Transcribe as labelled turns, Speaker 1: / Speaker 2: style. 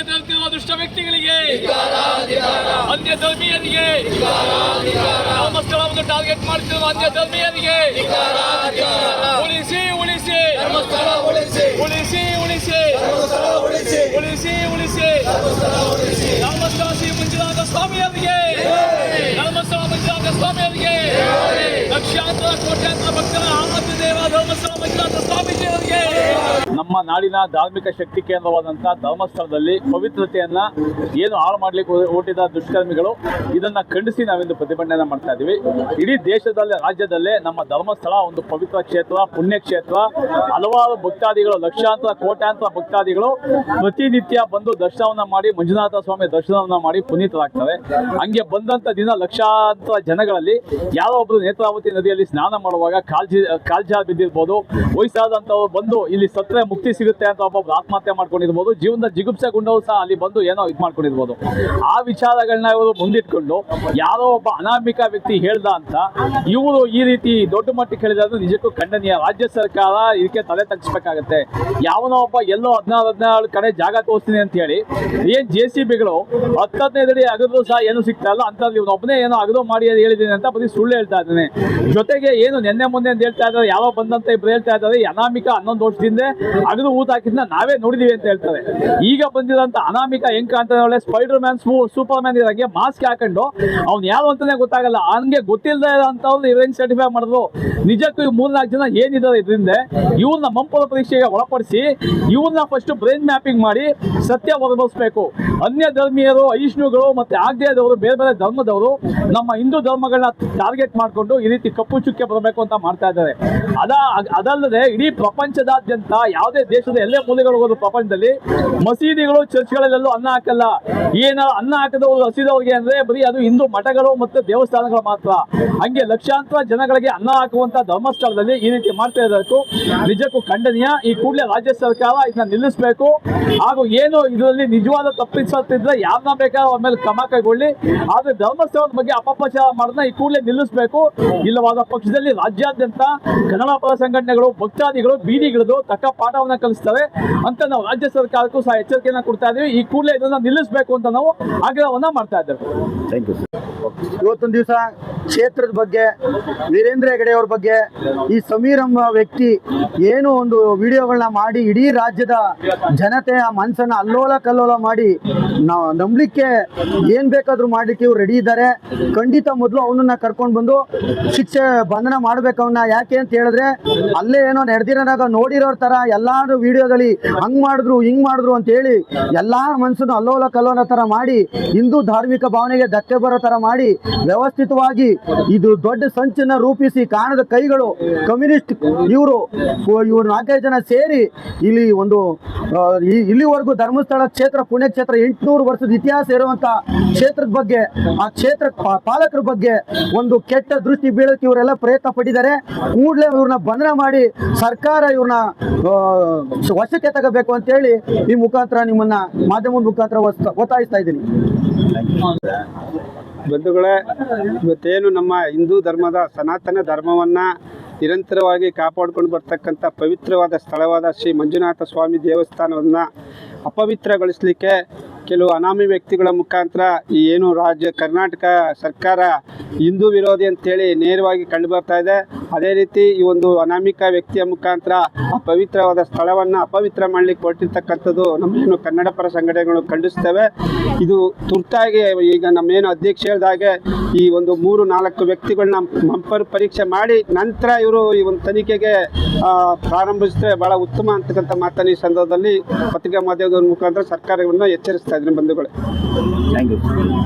Speaker 1: ತರುತ್ತಿರುವ ದುಷ್ಟ ವ್ಯಕ್ತಿಗಳಿಗೆ ಅನ್ಯ ಧರ್ಮೀಯರಿಗೆ ಧರ್ಮಸ್ಥಳವನ್ನು ಟಾರ್ಗೆಟ್ ಮಾಡುತ್ತಿರುವ ಅನ್ಯ ಧರ್ಮೀಯರಿಗೆ ಉಳಿಸಿ ಉಳಿಸಿ. ಉಳಿಸಿ ಉಳಿಸಿ. ಉಳಿಸಿ ಉಳಿಸಿ. ಧರ್ಮಸ್ಥಳ ಶ್ರೀ ಮಂಜುನಾಥ ಸ್ವಾಮಿಯವರಿಗೆ. ಧರ್ಮಸ್ಥಳ ಮಂಜುನಾಥ ಸ್ವಾಮಿಯವರಿಗೆ. ಲಕ್ಷಾಂತರ ಕೋಟ್ಯಾಂತರ ಭಕ್ತರ ಆರಾಧ್ಯ ದೇವ ಧರ್ಮಸ್ಥಳ ಮಂಜುನಾಥ ಸ್ವಾಮೀಜಿಯವರಿಗೆ ನಮ್ಮ ನಾಡಿನ ಧಾರ್ಮಿಕ ಶಕ್ತಿ ಕೇಂದ್ರವಾದಂಥ ಧರ್ಮಸ್ಥಳದಲ್ಲಿ ಪವಿತ್ರತೆಯನ್ನ ಏನು ಹಾಳು ಮಾಡ್ಲಿಕ್ಕೆ ಹೊರಟಿದ ದುಷ್ಕರ್ಮಿಗಳು ಇದನ್ನ ಖಂಡಿಸಿ ನಾವಿಂದು ಪ್ರತಿಭಟನೆ ಮಾಡ್ತಾ ಇದ್ದೀವಿ. ಇಡೀ ದೇಶದಲ್ಲೇ, ರಾಜ್ಯದಲ್ಲೇ ನಮ್ಮ ಧರ್ಮಸ್ಥಳ ಒಂದು ಪವಿತ್ರ ಕ್ಷೇತ್ರ ಪುಣ್ಯ ಕ್ಷೇತ್ರ ಹಲವಾರು ಭಕ್ತಾದಿಗಳು, ಲಕ್ಷಾಂತರ, ಕೋಟ್ಯಾಂತರ ಭಕ್ತಾದಿಗಳು ಪ್ರತಿನಿತ್ಯ ಬಂದು ದರ್ಶನವನ್ನ ಮಾಡಿ, ಮಂಜುನಾಥ ಸ್ವಾಮಿ ದರ್ಶನವನ್ನ ಮಾಡಿ ಪುನೀತರಾಗ್ತವೆ ಹಂಗೆ ಬಂದಂತ ದಿನ ಲಕ್ಷಾಂತರ ಜನಗಳಲ್ಲಿ ಯಾರೋ ಒಬ್ರು ನೇತ್ರಾವತಿ ನದಿಯಲ್ಲಿ ಸ್ನಾನ ಮಾಡುವಾಗ ಕಾಲ್ಜಿ ಕಾಲ್ಜಾರ್ ಬಿದ್ದಿರ್ಬೋದು. ವಯಸ್ಸಾದಂಥವ್ರು ಬಂದು ಇಲ್ಲಿ ಸತ್ರೆ ಮುಕ್ತಿ ಸಿಗುತ್ತೆ ಅಂತ ಒಬ್ಬೊಬ್ರು ಆತ್ಮಹತ್ಯೆ ಮಾಡ್ಕೊಂಡಿರ್ಬೋದು. ಜೀವನದ ಜಿಗುಪ್ಸೆಗೊಂಡವರು ಸಹ ಅಲ್ಲಿ ಬಂದು ಏನೋ ಇದು ಮಾಡ್ಕೊಂಡಿರ್ಬೋದು. ಆ ವಿಚಾರಗಳನ್ನ ಇವರು ಮುಂದಿಟ್ಕೊಂಡು ಯಾರೋ ಒಬ್ಬ ಅನಾಮಿಕ ವ್ಯಕ್ತಿ ಹೇಳ್ದ ಅಂತ ಇವರು ಈ ರೀತಿ ದೊಡ್ಡ ಮಟ್ಟಕ್ಕೆ ಹೇಳಿದ್ರೆ ನಿಜಕ್ಕೂ ಖಂಡನೀಯ. ರಾಜ್ಯ ಸರ್ಕಾರ ಇದಕ್ಕೆ ತಲೆ ತಗ್ಸ್ಬೇಕಾಗತ್ತೆ. ಯಾವನೋ ಒಬ್ಬ ಎಲ್ಲೋ ಹದಿನಾರು ಹದಿನಾರು ಕಡೆ ಜಾಗ ತೋರಿಸ್ತೀನಿ ಅಂತ ಹೇಳಿ ಏನ್ ಜೆ ಸಿ ಬಿಗಳು ಹತ್ತದನೇ ಅಡಿ ಅಗದ್ರು ಸಹ ಏನು ಸಿಗ್ತಾ ಇಲ್ಲ. ಅಂತ ಇವನೊಬ್ಬನೇ ಏನೋ ಅಗದು ಮಾಡಿ ಹೇಳಿದ್ದೀನಿ ಅಂತ ಬರೀ ಸುಳ್ಳು ಹೇಳ್ತಾ ಇದ್ದಾನೆ. ಜೊತೆಗೆ ಏನು ನಿನ್ನೆ ಮೊನ್ನೆ ಅಂತ ಹೇಳ್ತಾ ಇದ್ದಾರೆ ಯಾವ ಬಂದಂತ ಇಬ್ರು ಹೇಳ್ತಾ ಇದ್ದಾರೆ. ಅನಾಮಿಕ ಹನ್ನೊಂದು ವರ್ಷದಿಂದ ಅಗದು ಊತ ಹಾಕಿದ್ನ ನಾವೇ ನೋಡಿದೀವಿ ಅಂತ ಹೇಳ್ತಾರೆ. ಈಗ ಬಂದಿರೋಂಥ ಅನಾಮಿಕ ಹೆಂಗ್ ಒಳ್ಳೆ ಸ್ಪೈಡರ್ ಮ್ಯಾನ್ ಸೂಪರ್ ಮ್ಯಾನ್ ಇರಂಗೆ ಮಾಸ್ಕ್ ಹಾಕೊಂಡು ಅವ್ನು ಯಾರು ಅಂತಾನೆ ಗೊತ್ತಾಗಲ್ಲ. ಹಂಗೆ ಗೊತ್ತಿಲ್ಲದೆ ಇರೋಂಥವ್ರು ಇವ್ರೇನ್ ಸರ್ಟಿಫೈ ಮಾಡಿದ್ರು? ನಿಜಕ್ಕೂ ಈ ಮೂರ್ನಾಲ್ಕು ಜನ ಏನಿದ್ದಾರೆ ಇದರಿಂದ ಇವ್ರನ್ನ ಮಂಪದ ಪರೀಕ್ಷೆಗೆ ಒಳಪಡಿಸಿ ಇವ್ರನ್ನ ಫಸ್ಟ್ ಬ್ರೈನ್ ಮ್ಯಾಪಿಂಗ್ ಮಾಡಿ ಸತ್ಯ ಒದಗಿಸ್ಬೇಕು. ಅನ್ಯ ಧರ್ಮೀಯರು ಅಹಿಷ್ಣುಗಳು ಮತ್ತೆ ಆಗ್ನೇಯದವರು, ಬೇರೆ ಬೇರೆ ಧರ್ಮದವರು ನಮ್ಮ ಹಿಂದೂ ಧರ್ಮಗಳನ್ನ ಟಾರ್ಗೆಟ್ ಮಾಡಿಕೊಂಡು ಈ ರೀತಿ ಕಪ್ಪು ಚುಕ್ಕೆ ಬರಬೇಕು ಅಂತ ಮಾಡ್ತಾ ಇದ್ದಾರೆ. ಅದ, ಅದಲ್ಲದೆ ಇಡೀ ಪ್ರಪಂಚದಾದ್ಯಂತ ಯಾವುದೇ ದೇಶದ ಎಲ್ಲೇ ಮೂಲೆಗಳು ಹೋಗೋದು ಪ್ರಪಂಚದಲ್ಲಿ, ಮಸೀದಿಗಳು, ಚರ್ಚ್ಗಳಲ್ಲೆಲ್ಲೂ ಅನ್ನ ಹಾಕಲ್ಲ. ಏನ ಅನ್ನ ಹಾಕದವರು ಹಸಿದವ್ರಿಗೆ ಅಂದ್ರೆ ಬರೀ ಅದು ಹಿಂದೂ ಮಠಗಳು ಮತ್ತು ದೇವಸ್ಥಾನಗಳು ಮಾತ್ರ. ಹಂಗೆ ಲಕ್ಷಾಂತರ ಜನಗಳಿಗೆ ಅನ್ನ ಹಾಕುವಂತ ಧರ್ಮಸ್ಥಳದಲ್ಲಿ ಈ ರೀತಿ ಮಾಡ್ತಾ ಇರಬೇಕು ನಿಜಕ್ಕೂ ಖಂಡನೀಯ. ಈ ಕೂಡಲೇ ರಾಜ್ಯ ಸರ್ಕಾರ ಇದನ್ನ ನಿಲ್ಲಿಸಬೇಕು. ಹಾಗೂ ಏನು ಇದರಲ್ಲಿ ನಿಜವಾದ ತಪ್ಪಿಸುತ್ತಿದ್ರೆ ಯಾರನ್ನ ಬೇಕಾದ್ರೂ ಅವ್ರ ಮೇಲೆ ಕ್ರಮ ಕೈಗೊಳ್ಳಿ. ಆದ್ರೆ ಧರ್ಮಸ್ಥಳದ ಬಗ್ಗೆ ಅಪಪ್ರಚಾರ ಮಾಡೋದನ್ನ ಈ ಕೂಡಲೇ ನಿಲ್ಲಿಸಬೇಕು. ಇಲ್ಲವಾದ ಪಕ್ಷದಲ್ಲಿ ರಾಜ್ಯಾದ್ಯಂತ ಕನ್ನಡ ಪರ ಸಂಘಟನೆಗಳು, ಭಕ್ತಾದಿಗಳು, ಬೀದಿಗಿಳಿದು ತಕ್ಕ ಪಾಠವನ್ನ ಕಲಿಸ್ತವೆ ಅಂತ ನಾವು ರಾಜ್ಯ ಸರ್ಕಾರಕ್ಕೂ ಸಹ ಎಚ್ಚರಿಕೆಯನ್ನು ಕೊಡ್ತಾ ಇದೀವಿ. ಈ ಕೂಡಲೇ ಇದನ್ನ ನಿಲ್ಲಿಸಬೇಕು ಅಂತ ನಾವು ಆಗ್ರಹವನ್ನ ಮಾಡ್ತಾ ಇದ್ದೇವೆ.
Speaker 2: ಇವತ್ತೊಂದು ದಿವಸ ಕ್ಷೇತ್ರದ ಬಗ್ಗೆ, ವೀರೇಂದ್ರ ಹೆಗಡೆ ಅವ್ರ ಬಗ್ಗೆ, ಈ ಸಮೀರ್ ಎಂಬ ವ್ಯಕ್ತಿ ಏನು ಒಂದು ವಿಡಿಯೋಗಳನ್ನ ಮಾಡಿ ಇಡೀ ರಾಜ್ಯದ ಜನತೆಯ ಮನಸ್ಸನ್ನ ಅಲ್ಲೋಲ ಕಲ್ಲೋಲ ಮಾಡಿ ನಾವು ನಂಬಲಿಕ್ಕೆ ಏನ್ ಬೇಕಾದ್ರೂ ಮಾಡ್ಲಿಕ್ಕೆ ಇವ್ರು ರೆಡಿ ಇದ್ದಾರೆ. ಖಂಡಿತ ಮೊದಲು ಅವನನ್ನ ಕರ್ಕೊಂಡು ಬಂದು ಶಿಕ್ಷೆ ಬಂಧನ ಮಾಡ್ಬೇಕು ಅವನ್ನ ಯಾಕೆ ಅಂತ ಹೇಳಿದ್ರೆ, ಅಲ್ಲೇ ಏನೋ ನಡೆದಿರೋದಾಗ ನೋಡಿರೋ ತರ ಎಲ್ಲಾರು ವಿಡಿಯೋದಲ್ಲಿ ಹಂಗ್ ಮಾಡಿದ್ರು, ಹಿಂಗ್ ಮಾಡಿದ್ರು ಅಂತ ಹೇಳಿ ಎಲ್ಲಾ ಮನಸ್ಸನ್ನು ಅಲ್ಲೋಲ ಕಲ್ಲೋಲ ತರ ಮಾಡಿ, ಹಿಂದೂ ಧಾರ್ಮಿಕ ಭಾವನೆಗೆ ಧಕ್ಕೆ ಬರೋ ತರ ಮಾಡಿ, ವ್ಯವಸ್ಥಿತವಾಗಿ ಇದು ದೊಡ್ಡ ಸಂಚನ್ನ ರೂಪಿಸಿ ಕಾಣದ ಕೈಗಳು ಕಮ್ಯುನಿಸ್ಟ್ ಇವರು ಇವರು ನಾಲ್ಕೈದು ಜನ ಸೇರಿ ಇಲ್ಲಿ ಒಂದು ಇಲ್ಲಿವರೆಗೂ ಧರ್ಮಸ್ಥಳ ಕ್ಷೇತ್ರ ಪುಣ್ಯಕ್ಷೇತ್ರ ಎಂಟುನೂರು ವರ್ಷದ ಇತಿಹಾಸ ಇರುವಂತ ಕ್ಷೇತ್ರದ ಬಗ್ಗೆ, ಆ ಕ್ಷೇತ್ರ ಪಾಲಕರ ಬಗ್ಗೆ ಒಂದು ಕೆಟ್ಟ ದೃಷ್ಟಿ ಬೀಳಕ್ಕೆ ಇವರೆಲ್ಲ ಪ್ರಯತ್ನ ಪಟ್ಟಿದ್ದಾರೆ. ಕೂಡಲೇ ಇವ್ರನ್ನ ಬಂಧನ ಮಾಡಿ ಸರ್ಕಾರ ಇವ್ರನ್ನ ವಶಕ್ಕೆ ತಗೋಬೇಕು ಅಂತೇಳಿ ಈ ಮುಖಾಂತರ ನಿಮ್ಮನ್ನ ಮಾಧ್ಯಮದ ಮುಖಾಂತರ ಒತ್ತ- ಒತ್ತಾಯಿಸ್ತಾ ಇದ್ದೀನಿ.
Speaker 3: ಬಂಧುಗಳೇ, ಇವತ್ತೇನು ನಮ್ಮ ಹಿಂದೂ ಧರ್ಮದ ಸನಾತನ ಧರ್ಮವನ್ನು ನಿರಂತರವಾಗಿ ಕಾಪಾಡಿಕೊಂಡು ಬರ್ತಕ್ಕಂಥ ಪವಿತ್ರವಾದ ಸ್ಥಳವಾದ ಶ್ರೀ ಮಂಜುನಾಥ ಸ್ವಾಮಿ ದೇವಸ್ಥಾನವನ್ನು ಅಪವಿತ್ರಗೊಳಿಸಲಿಕ್ಕೆ ಕೆಲವು ಅನಾಮಿ ವ್ಯಕ್ತಿಗಳ ಮುಖಾಂತರ ಈ ಏನು ರಾಜ್ಯ ಕರ್ನಾಟಕ ಸರ್ಕಾರ ಹಿಂದೂ ವಿರೋಧಿ ಅಂತೇಳಿ ನೇರವಾಗಿ ಕಂಡು ಬರ್ತಾ ಇದೆ. ಅದೇ ರೀತಿ ಈ ಒಂದು ಅನಾಮಿಕ ವ್ಯಕ್ತಿಯ ಮುಖಾಂತರ ಆ ಪವಿತ್ರವಾದ ಸ್ಥಳವನ್ನು ಅಪವಿತ್ರ ಮಾಡಲಿಕ್ಕೆ ಹೊರಟಿರ್ತಕ್ಕಂಥದ್ದು ನಮ್ಮೇನು ಕನ್ನಡ ಪರ ಸಂಘಟನೆಗಳು ಖಂಡಿಸ್ತವೆ ಇದು ತುರ್ತಾಗಿ ಈಗ ನಮ್ಮೇನು ಅಧ್ಯಕ್ಷ ಹೇಳಿದಾಗೆ ಈ ಒಂದು ಮೂರು ನಾಲ್ಕು ವ್ಯಕ್ತಿಗಳನ್ನ ಮಂಪರ್ ಪರೀಕ್ಷೆ ಮಾಡಿ ನಂತರ ಇವರು ಈ ಒಂದು ತನಿಖೆಗೆ ಪ್ರಾರಂಭಿಸಿದ್ರೆ ಬಹಳ ಉತ್ತಮ ಅಂತಕ್ಕಂಥ ಮಾತನ್ನು ಈ ಸಂದರ್ಭದಲ್ಲಿ ಪತ್ರಿಕಾ ಮಾಧ್ಯಮದ ಮುಖಾಂತರ ಸರ್ಕಾರವನ್ನು ಎಚ್ಚರಿಸ್ತಾ ಇದ್ದೀನಿ ಬಂಧುಗಳು.
Speaker 4: Thank you